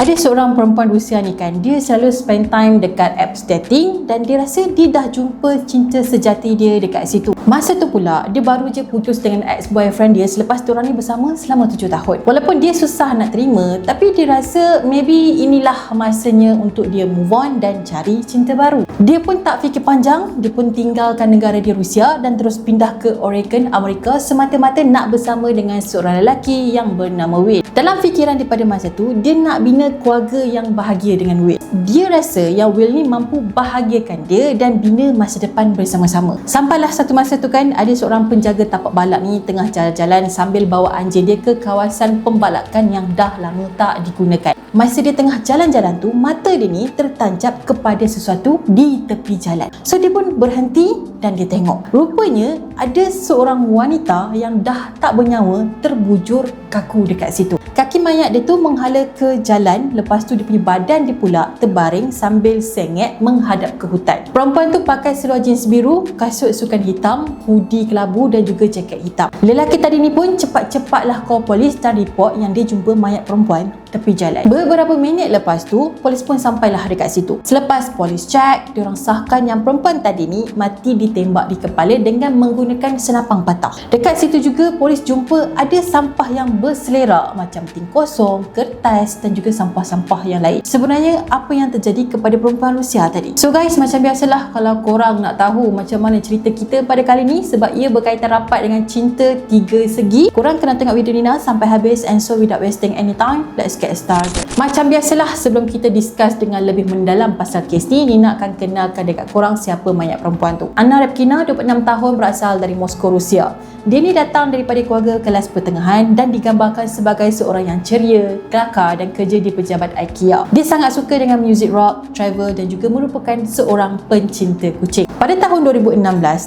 Ada seorang perempuan Rusia ni kan, dia selalu spend time dekat apps dating dan dia rasa dia dah jumpa cinta sejati dia dekat situ. Masa tu pula, dia baru je putus dengan ex-boyfriend dia selepas diorang ni bersama selama tujuh tahun. Walaupun dia susah nak terima, tapi dia rasa maybe inilah masanya untuk dia move on dan cari cinta baru. Dia pun tak fikir panjang, dia pun tinggalkan negara di Rusia dan terus pindah ke Oregon, Amerika semata-mata nak bersama dengan seorang lelaki yang bernama Will. Dalam fikiran dia pada masa tu, dia nak bina keluarga yang bahagia dengan Will. Dia rasa yang Will ni mampu bahagiakan dia dan bina masa depan bersama-sama. Sampailah satu masa tu kan, ada seorang penjaga tapak balap ni tengah jalan-jalan sambil bawa anjing dia ke kawasan pembalakan yang dah lama tak digunakan. Masa dia tengah jalan-jalan tu, mata dia ni tertancap kepada sesuatu di tepi jalan. So dia pun berhenti dan dia tengok. Rupanya ada seorang wanita yang dah tak bernyawa terbujur kaku dekat situ. Kaki mayat dia tu menghala ke jalan lepas tu dia punya badan dia pula terbaring sambil sengit menghadap ke hutan. Perempuan tu pakai seluar jeans biru, kasut sukan hitam, hoodie kelabu dan juga jaket hitam. Lelaki tadi ni pun cepat-cepatlah call polis dan report yang dia jumpa mayat perempuan tepi jalan. Beberapa minit lepas tu, polis pun sampailah dekat situ. Selepas polis cek, diorang sahkan yang perempuan tadi ni mati ditembak di kepala dengan menggunakan senapang patah. Dekat situ juga, polis jumpa ada sampah yang berselerak macam ting kosong, kertas dan juga sampah-sampah yang lain. Sebenarnya, apa yang terjadi kepada perempuan Rusia tadi? So guys, macam biasalah kalau korang nak tahu macam mana cerita kita pada kali ni sebab ia berkaitan rapat dengan cinta tiga segi, korang kena tengok video ni sampai habis and so without wasting any time, let's get started. Macam biasalah sebelum kita discuss dengan lebih mendalam pasal kes ni, Nina akan kenalkan dekat korang siapa mayat perempuan tu. Anna Repkina, 26 tahun berasal dari Moskow, Rusia. Dia ni datang daripada keluarga kelas pertengahan dan digambarkan sebagai seorang yang ceria, kelakar dan kerja di pejabat IKEA. Dia sangat suka dengan music rock, travel dan juga merupakan seorang pencinta kucing. Pada tahun 2016,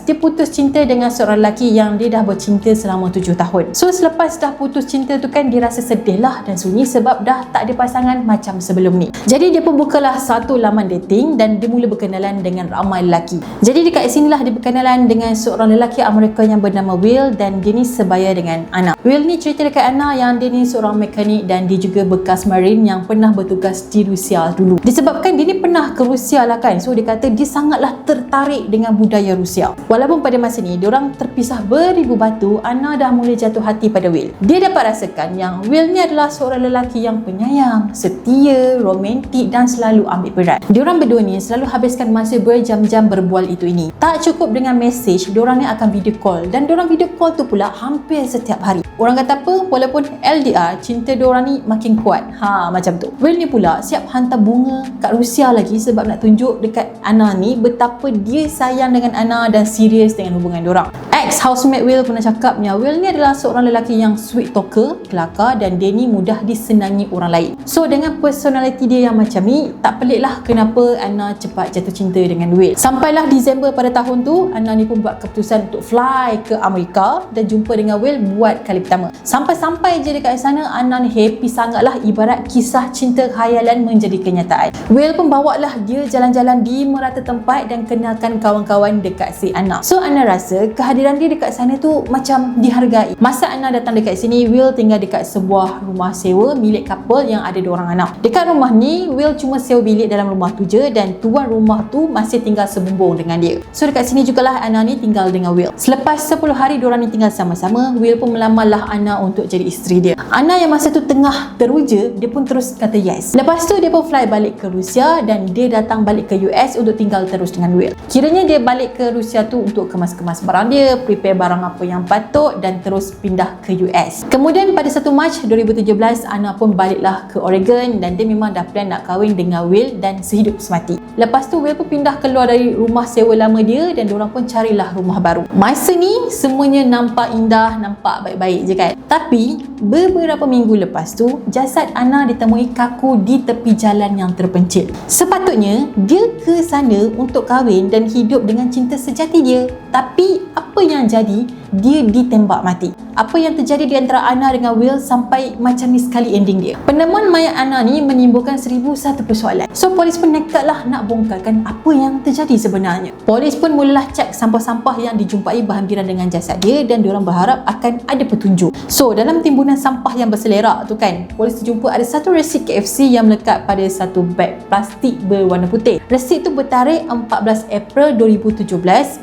dia putus cinta dengan seorang lelaki yang dia dah bercinta selama 7 tahun. So selepas dah putus cinta tu kan dia rasa sedih lah dan sunyi sebab dah tak ada pasangan macam sebelum ni. Jadi dia pun bukalah satu laman dating dan dia mula berkenalan dengan ramai lelaki. Jadi dekat sinilah dia berkenalan dengan seorang lelaki Amerika yang bernama Will dan dia ni sebaya dengan Anna. Will ni cerita dekat Anna yang dia ni seorang mekanik dan dia juga bekas marine yang pernah bertugas di Rusia dulu. Disebabkan dia ni pernah ke Rusia lah kan. So dia kata dia sangatlah tertarik dengan budaya Rusia. Walaupun pada masa ni diorang terpisah beribu batu, Anna dah mula jatuh hati pada Will. Dia dapat rasakan yang Will ni adalah seorang lelaki yang penyayang, setia, romantik dan selalu ambil berat. Diorang berdua ni selalu habiskan masa berjam-jam berbual itu ini. Tak cukup dengan message, diorang ni akan video call dan diorang video call tu pula hampir setiap hari. Orang kata apa? Walaupun LDR, cinta dia orang ni makin kuat. Ha, macam tu. Will ni pula siap hantar bunga kat Rusia lagi sebab nak tunjuk dekat Anna ni betapa dia sayang dengan Anna dan serius dengan hubungan dia orang. Ex-housemate Will pernah cakap yang Will ni adalah seorang lelaki yang sweet talker, kelakar dan dia ni mudah disenangi orang lain. So, dengan personality dia yang macam ni, tak pelik lah kenapa Anna cepat jatuh cinta dengan Will. Sampailah Disember pada tahun tu, Anna ni pun buat keputusan untuk fly ke Amerika dan jumpa dengan Will buat kali pertama. Sampai-sampai je dekat sana, Anna ni happy sangat lah ibarat kisah cinta khayalan menjadi kenyataan. Will pun bawa lah dia jalan-jalan di merata tempat dan kenalkan kawan-kawan dekat si Anna. So, Anna rasa kehadiran dia dekat sana tu macam dihargai. Masa Anna datang dekat sini, Will tinggal dekat sebuah rumah sewa milik couple yang ada dua orang anak. Dekat rumah ni, Will cuma sewa bilik dalam rumah tu je dan tuan rumah tu masih tinggal sebumbung dengan dia. So dekat sini jugalah Anna ni tinggal dengan Will. Selepas 10 hari diorang ni tinggal sama-sama, Will pun melamarlah Anna untuk jadi isteri dia. Anna yang masa tu tengah teruja, dia pun terus kata yes. Lepas tu dia pun fly balik ke Rusia dan dia datang balik ke US untuk tinggal terus dengan Will. Kiranya dia balik ke Rusia tu untuk kemas-kemas barang dia, prepare barang apa yang patut dan terus pindah ke US. Kemudian pada 1 Mac 2017, Anna pun baliklah ke Oregon dan dia memang dah plan nak kahwin dengan Will dan sehidup semati. Lepas tu Will pun pindah keluar dari rumah sewa lama dia dan diorang pun carilah rumah baru. Masa ni semuanya nampak indah, nampak baik-baik je kan. Tapi beberapa minggu lepas tu, jasad Anna ditemui kaku di tepi jalan yang terpencil. Sepatutnya dia ke sana untuk kahwin dan hidup dengan cinta sejati dia. Tapi apa apa yang jadi dia ditembak mati. Apa yang terjadi di antara Ana dengan Will sampai macam ni sekali ending dia. Penemuan mayat Ana ni menimbulkan seribu satu persoalan. So polis pun nekatlah nak bongkarkan apa yang terjadi sebenarnya. Polis pun mulalah cek sampah-sampah yang dijumpai berhampiran dengan jasad dia dan diorang berharap akan ada petunjuk. So dalam timbunan sampah yang berselerak tu kan polis terjumpa ada satu resit KFC yang melekat pada satu beg plastik berwarna putih. Resit tu bertarikh 14 April 2017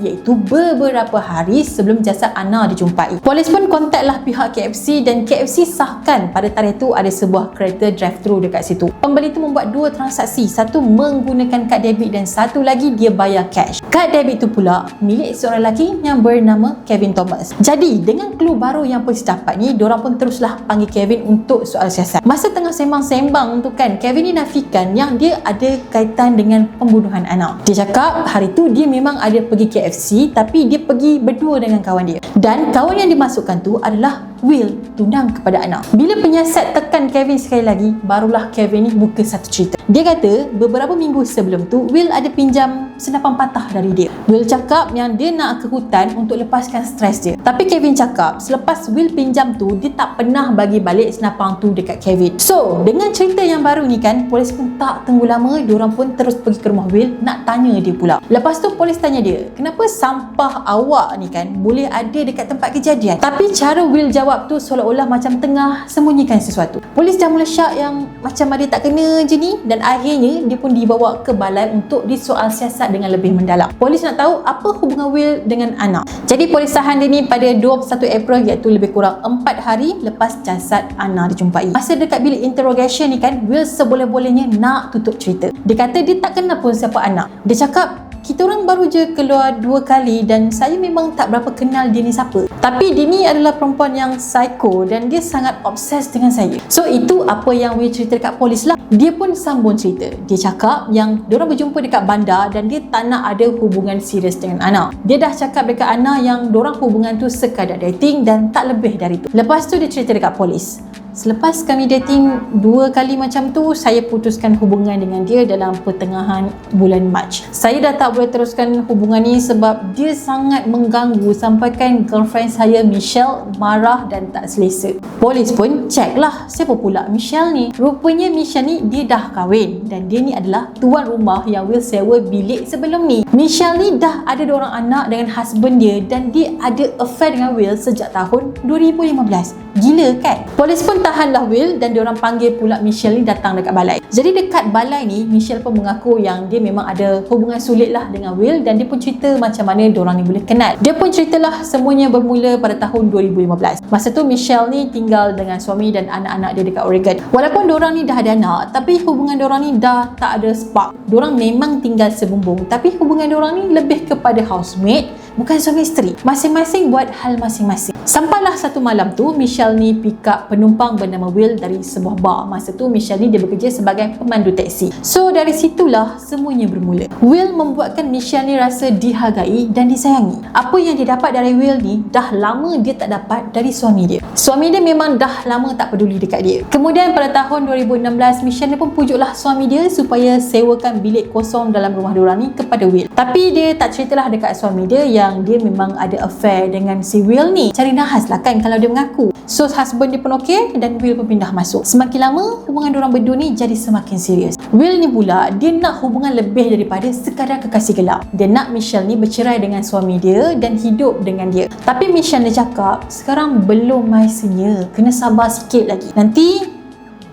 iaitu beberapa hari sebelum jasad Ana dijumpai. Polis pun kontaklah pihak KFC dan KFC sahkan pada tarikh itu ada sebuah kereta drive-thru dekat situ. Pembeli itu membuat dua transaksi, satu menggunakan kad debit dan satu lagi dia bayar cash. Kad debit itu pula milik seorang lelaki yang bernama Kevin Thomas. Jadi dengan clue baru yang polis dapat ni, diorang pun teruslah panggil Kevin untuk soal siasat. Masa tengah sembang-sembang tu kan, Kevin ni nafikan yang dia ada kaitan dengan pembunuhan anak. Dia cakap hari tu dia memang ada pergi KFC tapi dia pergi berdua dengan kawan dia. Dan kawan yang dimasukkan tu adalah Will tunang kepada anak. Bila penyiasat tekan Kevin sekali lagi, barulah Kevin ni buka satu cerita. Dia kata beberapa minggu sebelum tu Will ada pinjam senapan patah dari dia. Will cakap yang dia nak ke hutan untuk lepaskan stres dia. Tapi Kevin cakap selepas Will pinjam tu, dia tak pernah bagi balik senapan tu dekat Kevin. So, dengan cerita yang baru ni kan, polis pun tak tunggu lama, diorang pun terus pergi ke rumah Will nak tanya dia pula. Lepas tu polis tanya dia, kenapa sampah awak ni kan boleh ada dekat tempat kejadian? Tapi cara Will jawab jawab tu seolah-olah macam tengah sembunyikan sesuatu. Polis dah mula syak yang macam ada tak kena je ni dan akhirnya dia pun dibawa ke balai untuk disoal siasat dengan lebih mendalam. Polis nak tahu apa hubungan Will dengan anak. Jadi polis tahan dia ni pada 21 April iaitu lebih kurang 4 hari lepas jasad Ana dijumpai. Masa dekat bilik interrogation ni kan Will seboleh-bolehnya nak tutup cerita. Dia kata dia tak kenal pun siapa anak. Dia cakap kita orang baru je keluar dua kali dan saya memang tak berapa kenal dia ni siapa. Tapi dia ni adalah perempuan yang psycho dan dia sangat obses dengan saya. So itu apa yang Will cerita dekat polis lah. Dia pun sambung cerita. Dia cakap yang diorang berjumpa dekat bandar dan dia tak nak ada hubungan serius dengan Ana. Dia dah cakap dekat Ana yang diorang hubungan tu sekadar dating dan tak lebih dari tu. Lepas tu dia cerita dekat polis. Selepas kami dating dua kali macam tu, saya putuskan hubungan dengan dia dalam pertengahan bulan Mac. Saya dah tak boleh teruskan hubungan ni sebab dia sangat mengganggu sampaikan girlfriend saya Michelle marah dan tak selesa. Polis pun cek lah siapa pula Michelle ni. Rupanya Michelle ni dia dah kahwin dan dia ni adalah tuan rumah yang will sewa bilik sebelum ni. Michelle ni dah ada dua orang anak dengan husband dia dan dia ada affair dengan Will sejak tahun 2015. Gila kan? Polis pun tahanlah Will dan diorang panggil pula Michelle ni datang dekat balai. Jadi dekat balai ni, Michelle pun mengaku yang dia memang ada hubungan sulit lah dengan Will dan dia pun cerita macam mana diorang ni boleh kenal. Dia pun ceritalah semuanya bermula pada tahun 2015. Masa tu Michelle ni tinggal dengan suami dan anak-anak dia dekat Oregon. Walaupun diorang ni dah ada anak, tapi hubungan diorang ni dah tak ada spark. Diorang memang tinggal sebumbung, tapi hubungan diorang ni lebih kepada housemate bukan suami isteri. Masing-masing buat hal masing-masing. Sampailah satu malam tu, Michelle ni pick up penumpang bernama Will dari sebuah bar. Masa tu Michelle ni dia bekerja sebagai pemandu teksi. So dari situlah semuanya bermula. Will membuatkan Michelle ni rasa dihargai dan disayangi. Apa yang dia dapat dari Will ni dah lama dia tak dapat dari suami dia. Suami dia memang dah lama tak peduli dekat dia. Kemudian pada tahun 2016, Michelle ni pun pujuklah suami dia supaya sewakan bilik kosong dalam rumah diorang ni kepada Will. Tapi dia tak ceritalah dekat suami dia yang dia memang ada affair dengan si Will ni. Cari nahas lah kan kalau dia mengaku. So husband dia pun okey dan Will pun pindah masuk. Semakin lama hubungan diorang berdua ni jadi semakin serius. Will ni pula dia nak hubungan lebih daripada sekadar kekasih gelap. Dia nak Michelle ni bercerai dengan suami dia dan hidup dengan dia. Tapi Michelle dia cakap sekarang belum masanya. Kena sabar sikit lagi. Nanti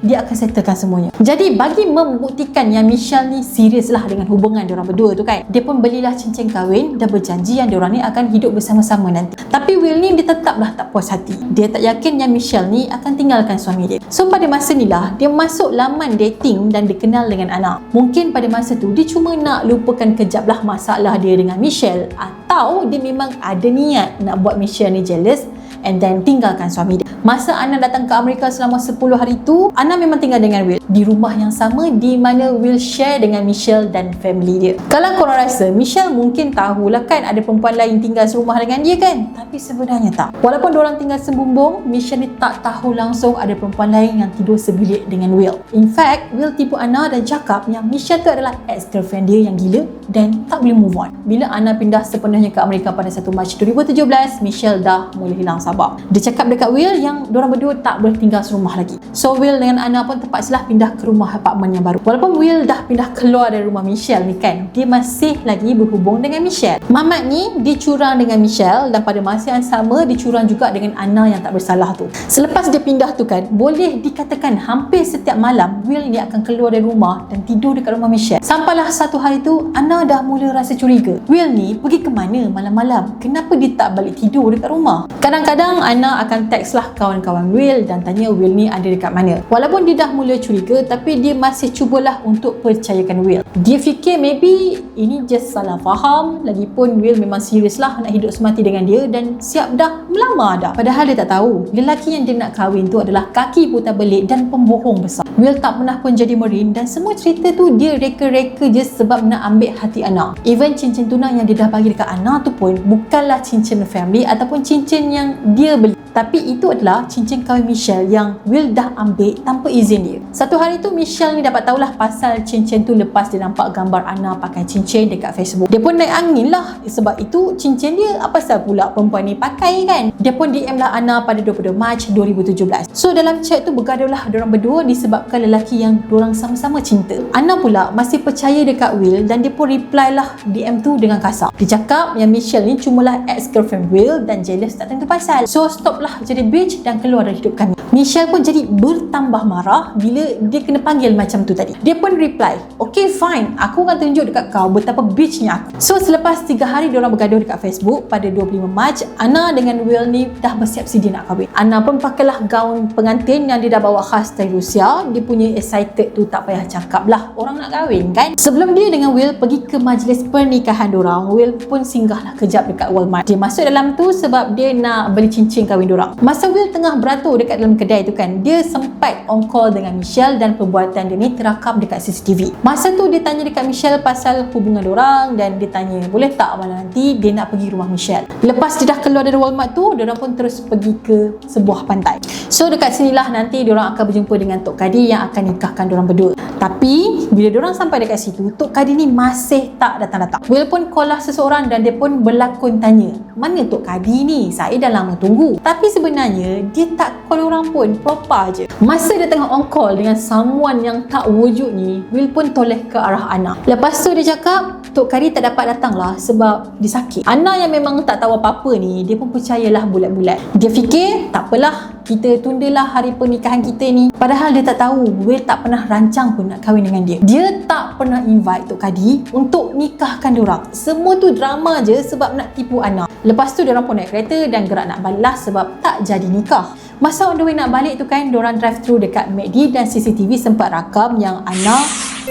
dia akan settlekan semuanya. Jadi bagi membuktikan yang Michelle ni serius lah dengan hubungan diorang berdua tu kan, dia pun belilah cincin kahwin dan berjanji yang diorang ni akan hidup bersama-sama nanti. Tapi Will ni dia tetaplah tak puas hati. Dia tak yakin yang Michelle ni akan tinggalkan suami dia. So pada masa ni lah, dia masuk laman dating dan dikenal dengan anak. Mungkin pada masa tu, dia cuma nak lupakan kejap lah masalah dia dengan Michelle atau dia memang ada niat nak buat Michelle ni jealous and then tinggalkan suami dia. Masa Anna datang ke Amerika selama 10 hari tu, Anna memang tinggal dengan Will di rumah yang sama di mana Will share dengan Michelle dan family dia. Kalau korang rasa Michelle mungkin tahulah kan ada perempuan lain tinggal serumah dengan dia kan? Tapi sebenarnya tak. Walaupun orang tinggal sebumbung, Michelle ni tak tahu langsung ada perempuan lain yang tidur sebilik dengan Will. In fact, Will tipu Anna dan cakap yang Michelle tu adalah ex-girlfriend dia yang gila dan tak boleh move on. Bila Anna pindah sepenuhnya ke Amerika pada 1 Mac 2017, Michelle dah mula hilang sabar. Dia cakap dekat Will yang diorang berdua tak boleh tinggal serumah lagi. So Will dengan Anna pun terpaksalah pindah ke rumah apartmen yang baru. Walaupun Will dah pindah keluar dari rumah Michelle ni kan, dia masih lagi berhubung dengan Michelle. Mamat ni dicurang dengan Michelle dan pada masa yang sama dicurang juga dengan Anna yang tak bersalah tu. Selepas dia pindah tu kan, boleh dikatakan hampir setiap malam Will ni akan keluar dari rumah dan tidur dekat rumah Michelle. Sampailah satu hari tu, Anna dah mula rasa curiga. Will ni pergi ke mana malam-malam? Kenapa dia tak balik tidur dekat rumah? Kadang-kadang Anna akan text lah kawan-kawan Will dan tanya Will ni ada dekat mana. Walaupun dia dah mula curiga tapi dia masih cubalah untuk percayakan Will. Dia fikir maybe ini just salah faham. Lagipun Will memang serius lah nak hidup semati dengan dia dan siap dah melamar dah. Padahal dia tak tahu lelaki yang dia nak kahwin tu adalah kaki putar belik dan pembohong besar. Will tak pernah pun jadi marine dan semua cerita tu dia reka-reka je sebab nak ambil hati Anna. Even cincin tunang yang dia dah bagi dekat Anna tu pun bukanlah cincin family ataupun cincin yang dia beli. Tapi itu adalah cincin kahwin Michelle yang Will dah ambil tanpa izin dia. Satu hari tu Michelle ni dapat tahulah pasal cincin tu lepas dia nampak gambar Anna pakai cincin dekat Facebook. Dia pun naik angin lah sebab itu cincin dia apa sebab pula perempuan ni pakai kan. Dia pun DM lah Anna pada 22 Mac 2017. So dalam chat tu bergaduh lah diorang berdua disebabkan lelaki yang diorang sama-sama cinta. Anna pula masih percaya dekat Will dan dia pun reply lah DM tu dengan kasar. Dia cakap yang Michelle ni cumalah ex-girlfriend Will dan jealous tak tentu pasal. So stop lah lah jadi bitch dan keluar dari hidup kami. Michelle pun jadi bertambah marah bila dia kena panggil macam tu tadi. Dia pun reply, okay fine, aku akan tunjuk dekat kau betapa bitchnya aku. So selepas 3 hari diorang bergaduh dekat Facebook pada 25 Mac, Anna dengan Will ni dah bersiap sedia nak kahwin. Anna pun pakailah gaun pengantin yang dia dah bawa khas dari Rusia. Dia punya excited tu tak payah cakap lah, orang nak kahwin kan. Sebelum dia dengan Will pergi ke majlis pernikahan diorang, Will pun singgahlah kejap dekat Walmart. Dia masuk dalam tu sebab dia nak beli cincin kahwin diorang. Masa Will tengah beratur dekat dalam kedai tu kan, dia sempat on call dengan Michelle dan perbuatan dia ni terakam dekat CCTV. Masa tu dia tanya dekat Michelle pasal hubungan orang dan dia tanya, boleh tak malam nanti dia nak pergi rumah Michelle. Lepas dia dah keluar dari Walmart tu, dia pun terus pergi ke sebuah pantai. So dekat sinilah nanti dia akan berjumpa dengan Tok Kadi yang akan nikahkan dia berdua. Tapi bila dia sampai dekat situ, Tok Kadi ni masih tak datang-datang. Will pun call lah seseorang dan dia pun berlakon tanya, mana Tok Kadi ni? Saya dah lama tunggu. Tapi sebenarnya dia tak call orang pun proper je masa dia tengah on call dengan someone yang tak wujud ni Will pun toleh ke arah Anna lepas tu dia cakap Tok Kari tak dapat datang lah sebab dia sakit. Anna yang memang tak tahu apa-apa ni dia pun percayalah bulat-bulat. Dia fikir tak apalah kita tundalah hari pernikahan kita ni. Padahal dia tak tahu Will tak pernah rancang pun nak kahwin dengan dia. Dia tak pernah invite Tok Kadi untuk nikahkan diorang semua tu drama je sebab nak tipu Anna lepas tu diorang pun naik kereta dan gerak nak balas sebab tak jadi nikah. Masa on the way nak balik tu kan, diorang drive through dekat McD dan CCTV sempat rakam yang Anna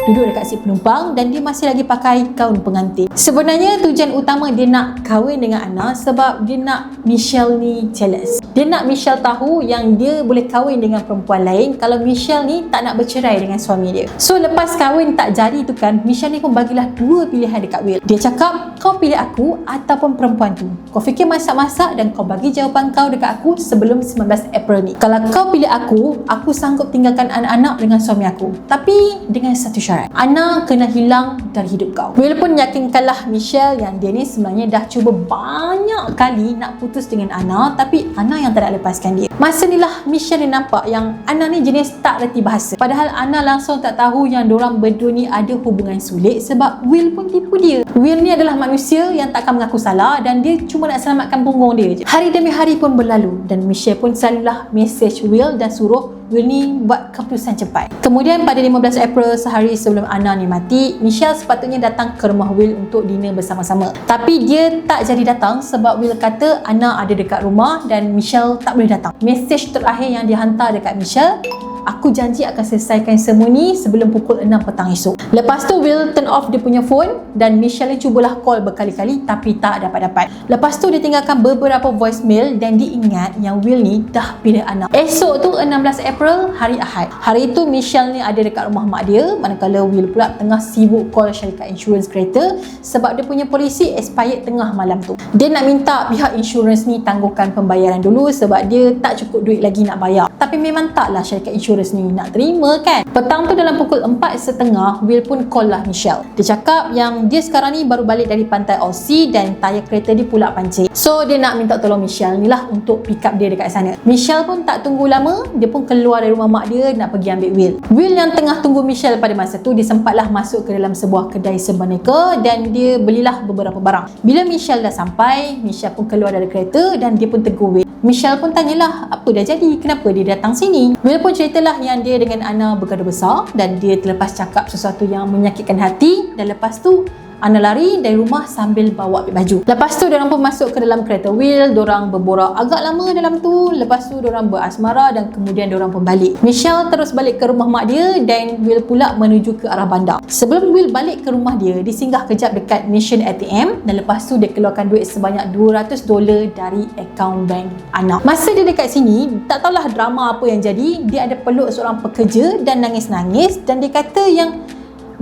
duduk dekat seat penumpang dan dia masih lagi pakai gaun pengantin. Sebenarnya tujuan utama dia nak kahwin dengan Anna sebab dia nak Michelle ni jealous. Dia nak Michelle tahu yang dia boleh kahwin dengan perempuan lain kalau Michelle ni tak nak bercerai dengan suami dia. So lepas kahwin tak jadi tu kan, Michelle ni pun bagilah dua pilihan dekat Will. Dia cakap, kau pilih aku ataupun perempuan tu. Kau fikir masak-masak dan kau bagi jawapan kau dekat aku sebelum 19 April ni. Kalau kau pilih aku, aku sanggup tinggalkan anak-anak dengan suami aku. Tapi dengan satu syarat. Anna kena hilang dari hidup kau. Will pun yakinkanlah Michelle yang dia ni sebenarnya dah cuba banyak kali nak putus dengan Anna tapi Anna yang tak nak lepaskan dia. Masa ni lah Michelle ni nampak yang Anna ni jenis tak reti bahasa. Padahal Anna langsung tak tahu yang diorang berdua ni ada hubungan sulit sebab Will pun tipu dia. Will ni adalah manusia yang takkan mengaku salah dan dia cuma nak selamatkan punggung dia je. Hari demi hari pun berlalu dan Michelle pun selalu lah message Will dan suruh Ni buat keputusan cepat. Kemudian pada 15 April sehari sebelum Anna ni mati, Michelle sepatutnya datang ke rumah Will untuk dinner bersama-sama. Tapi dia tak jadi datang sebab Will kata Anna ada dekat rumah dan Michelle tak boleh datang. Mesej terakhir yang dia hantar dekat Michelle aku janji akan selesaikan semua ni sebelum pukul 6 petang esok. Lepas tu Will turn off dia punya phone dan Michelle ni cubalah call berkali-kali tapi tak dapat-dapat. Lepas tu dia tinggalkan beberapa voicemail dan dia ingat yang Will ni dah pilih anak. Esok tu 16 April hari Ahad. Hari itu Michelle ni ada dekat rumah mak dia manakala Will pula tengah sibuk call syarikat insurans kereta sebab dia punya polisi expired tengah malam tu. Dia nak minta pihak insurans ni tangguhkan pembayaran dulu sebab dia tak cukup duit lagi nak bayar. Tapi memang taklah syarikat insurans ni nak terima kan. Petang tu dalam pukul 4.30 Will pun call lah Michelle. Dia cakap yang dia sekarang ni baru balik dari pantai Aussie dan tayar kereta dia pula pancit. So dia nak minta tolong Michelle ni lah untuk pick up dia dekat sana. Michelle pun tak tunggu lama, dia pun keluar dari rumah mak dia nak pergi ambil Will. Will yang tengah tunggu Michelle pada masa tu dia sempatlah masuk ke dalam sebuah kedai sebenarnya dan dia belilah beberapa barang. Bila Michelle dah sampai, Michelle pun keluar dari kereta dan dia pun tegur Will. Michelle pun tanyalah apa dah jadi, kenapa dia datang sini. Will pun ceritalah yang dia dengan Anna bergaduh besar dan dia terlepas cakap sesuatu yang menyakitkan hati. Dan lepas tu Ana lari dari rumah sambil bawa baju. Lepas tu diorang pun masuk ke dalam kereta wheel, diorang berborak agak lama dalam tu. Lepas tu diorang berasmara dan kemudian diorang pun balik. Michelle terus balik ke rumah mak dia dan Will pula menuju ke arah bandar. Sebelum Will balik ke rumah dia, dia singgah kejap dekat Mission ATM dan lepas tu dia keluarkan duit sebanyak 200 dolar dari akaun bank anak. Masa dia dekat sini, tak tahulah drama apa yang jadi, dia ada peluk seorang pekerja dan nangis-nangis dan dia kata yang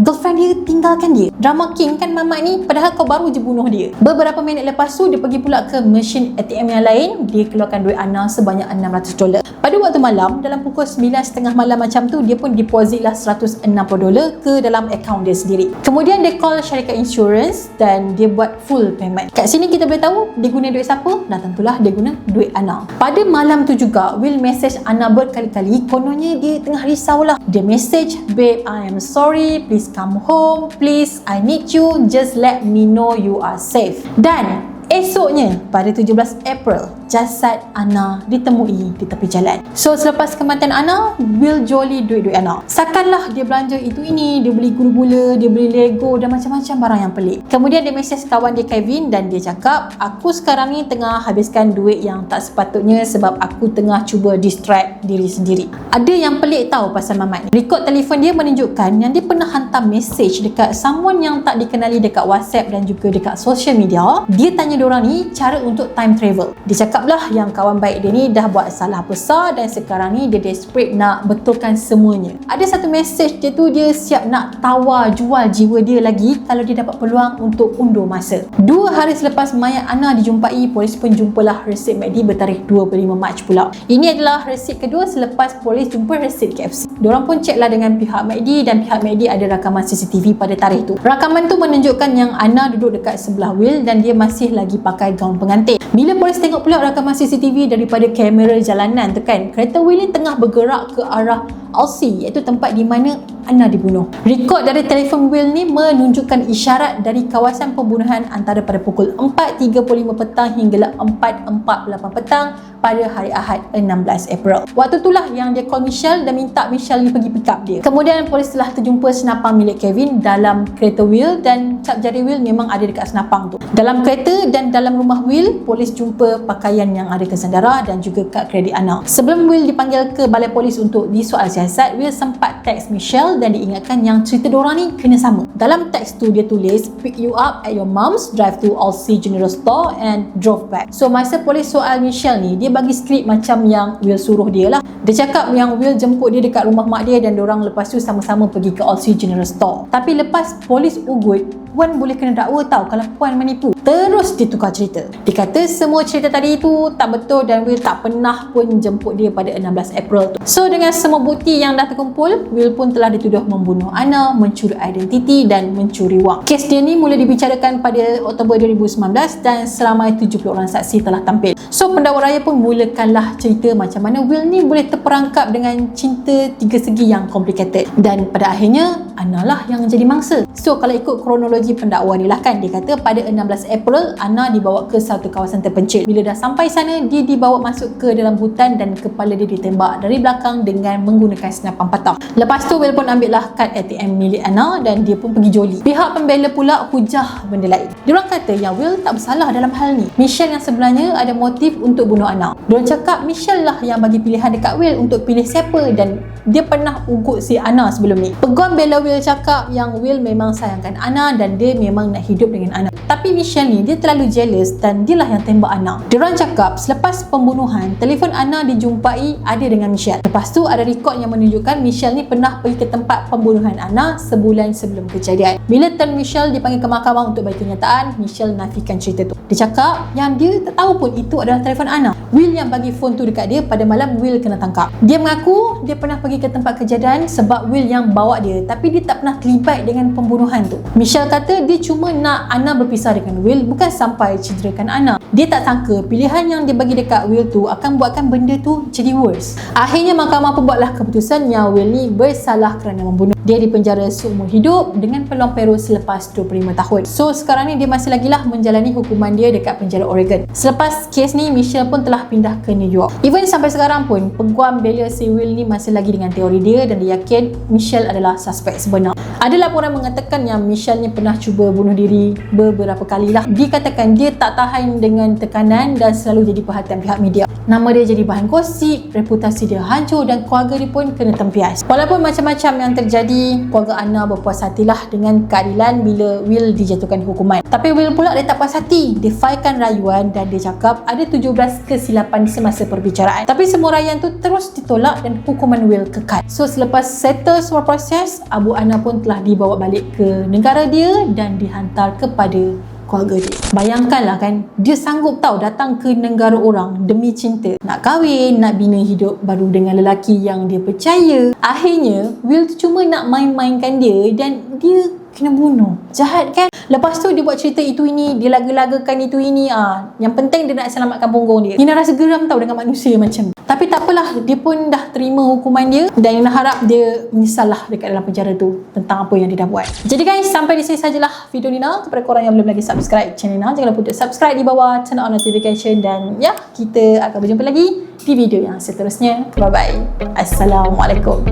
girlfriend dia tinggalkan dia. Drama king kan mamat ni padahal kau baru je bunuh dia. Beberapa minit lepas tu dia pergi pula ke mesin ATM yang lain, dia keluarkan duit Ana sebanyak 600 dolar. Pada waktu malam dalam pukul 9.30 malam macam tu dia pun deposit lah 160 dolar ke dalam akaun dia sendiri. Kemudian dia call syarikat insurance dan dia buat full payment. Kat sini kita boleh tahu dia guna duit siapa? Nah tentulah dia guna duit Ana. Pada malam tu juga Will message Ana berkali-kali kononnya dia tengah risau lah. Dia message, babe I am sorry, please please come home. Please I need you. Just let me know you are safe. Dan esoknya pada 17 April jasad Ana ditemui di tepi jalan. So selepas kematian Ana, Will joli duit-duit Ana. Sakanlah dia belanja itu ini, dia beli gula-gula, dia beli Lego dan macam-macam barang yang pelik. Kemudian dia mesej kawan dia Kevin dan dia cakap, aku sekarang ni tengah habiskan duit yang tak sepatutnya sebab aku tengah cuba distract diri sendiri. Ada yang pelik tahu pasal Mamat ni. Rekod telefon dia menunjukkan yang dia pernah hantar mesej dekat someone yang tak dikenali dekat WhatsApp dan juga dekat social media. Dia tanya diorang ni cara untuk time travel. Dia cakap cakaplah yang kawan baik dia ni dah buat salah besar dan sekarang ni dia desperate nak betulkan semuanya. Ada satu message dia tu dia siap nak tawar jual jiwa dia lagi kalau dia dapat peluang untuk undur masa. Dua hari selepas mayat Ana dijumpai, polis pun jumpalah resit MACD bertarikh 25 Mac pula. Ini adalah resit kedua selepas polis jumpa resit KFC. Diorang pun ceklah dengan pihak MACD dan pihak MACD ada rakaman CCTV pada tarikh tu. Rakaman tu menunjukkan yang Ana duduk dekat sebelah Will dan dia masih lagi pakai gaun pengantin. Bila polis tengok pula rakaman CCTV daripada kamera jalanan tu kan. Kereta Will tengah bergerak ke arah Aussie iaitu tempat di mana Anna dibunuh. Rekod dari telefon Will ni menunjukkan isyarat dari kawasan pembunuhan antara pada pukul 4.35 petang hingga 4.48 petang pada hari Ahad 16 April. Waktu itulah yang dia call Michelle dan minta Michelle ni pergi pick up dia. Kemudian polis telah terjumpa senapang milik Kevin dalam kereta Will dan cap jari Will memang ada dekat senapang tu. Dalam kereta dan dalam rumah Will, polis jumpa pakaian yang ada kesandara dan juga kad kredit anak. Sebelum Will dipanggil ke balai polis untuk disoal siasat, Will sempat teks Michelle dan diingatkan yang cerita diorang ni kena sama. Dalam teks tu dia tulis pick you up at your mom's, drive to Aussie General Store and drove back. So masa polis soal Michelle ni, dia bagi skrip macam yang Will suruh dia lah. Dia cakap yang Will jemput dia dekat rumah mak dia dan diorang lepas tu sama-sama pergi ke Aussie General Store. Tapi lepas polis ugut, Puan boleh kena dakwa tau kalau Puan menipu. Terus dia tukar cerita. Dia kata semua cerita tadi itu tak betul dan Will tak pernah pun jemput dia pada 16 April tu. So dengan semua bukti yang dah terkumpul, Will pun telah dituduh membunuh Anna, mencuri identiti dan mencuri wang. Kes dia ni mula dibicarakan pada Oktober 2019 dan seramai 70 orang saksi telah tampil. So pendakwa raya pun mulakanlah cerita macam mana Will ni boleh terperangkap dengan cinta tiga segi yang complicated. Dan pada akhirnya, Anna lah yang jadi mangsa. So kalau ikut kronologi kronologi pendakwa ni lah kan. Dia kata pada 16 April, Ana dibawa ke satu kawasan terpencil. Bila dah sampai sana, dia dibawa masuk ke dalam hutan dan kepala dia ditembak dari belakang dengan menggunakan senapan patah. Lepas tu, Will pun ambil lah kad ATM milik Ana dan dia pun pergi joli. Pihak pembela pula hujah benda lain. Diorang kata yang Will tak bersalah dalam hal ni. Michelle yang sebenarnya ada motif untuk bunuh Ana. Diorang cakap Michelle lah yang bagi pilihan dekat Will untuk pilih siapa dan dia pernah ugut si Ana sebelum ni. Peguam bela Will cakap yang Will memang sayangkan Ana dan dia memang nak hidup dengan Ana. Tapi Michelle ni dia terlalu jealous dan dia lah yang tembak Ana. Diorang cakap selepas pembunuhan, telefon Ana dijumpai ada dengan Michelle. Lepas tu ada rekod yang menunjukkan Michelle ni pernah pergi ke tempat pembunuhan Ana sebulan sebelum kejadian. Bila turn Michelle dipanggil ke mahkamah untuk bagi kenyataan, Michelle nafikan cerita tu. Dia cakap yang dia tak tahu pun itu adalah telefon Ana. Will yang bagi phone tu dekat dia pada malam Will kena tangkap. Dia mengaku dia pernah pergi ke tempat kejadian sebab Will yang bawa dia tapi dia tak pernah terlibat dengan pembunuhan tu. Michelle kata dia cuma nak Ana berpisah dengan Will bukan sampai cederakan Ana. Dia tak sangka pilihan yang dia bagi dekat Will tu akan buatkan benda tu jadi worse. Akhirnya mahkamah pun buatlah keputusan yang Will ni bersalah kerana membunuh. Dia dipenjara seumur hidup dengan peluang peru selepas 25 tahun. So sekarang ni dia masih lagi lah menjalani hukuman dia dekat penjara Oregon. Selepas kes ni Michelle pun telah pindah ke New York. Even sampai sekarang pun peguam bela si Will ni masih lagi dengan teori dia dan dia yakin Michelle adalah suspek sebenar. Ada laporan mengatakan yang Michelle ni pernah cuba bunuh diri beberapa kali lah. Dikatakan dia tak tahan dengan tekanan dan selalu jadi perhatian pihak media. Nama dia jadi bahan gosip, reputasi dia hancur dan keluarga dia pun kena tempias. Walaupun macam-macam yang terjadi, keluarga Anna berpuas hatilah dengan keadilan bila Will dijatuhkan hukuman. Tapi Will pula dia tak puas hati. Dia filekan rayuan dan dia cakap ada 17 kesilapan semasa perbicaraan. Tapi semua rayuan tu terus ditolak dan hukuman Will kekal. So selepas settle semua proses, Abu Anna pun telah dibawa balik ke negara dia dan dihantar kepada keluarga dia. Bayangkanlah kan, dia sanggup tahu datang ke negara orang demi cinta. Nak kahwin, nak bina hidup baru dengan lelaki yang dia percaya. Akhirnya, Will tu cuma nak main-mainkan dia dan dia kena bunuh. Jahat kan? Lepas tu dia buat cerita itu ini, dia laga-lagakan itu ini. Ah, yang penting dia nak selamatkan punggung dia. Ina rasa geram tau dengan manusia macam. Tapi tak apalah, dia pun dah terima hukuman dia dan Ina harap dia menyesal lah dekat dalam penjara tu tentang apa yang dia dah buat. Jadi guys, sampai di sini sajalah video Nina. Kepada korang yang belum lagi subscribe channel Nina, jangan lupa untuk subscribe di bawah, turn on notification dan ya, kita akan berjumpa lagi di video yang seterusnya. Bye-bye. Assalamualaikum.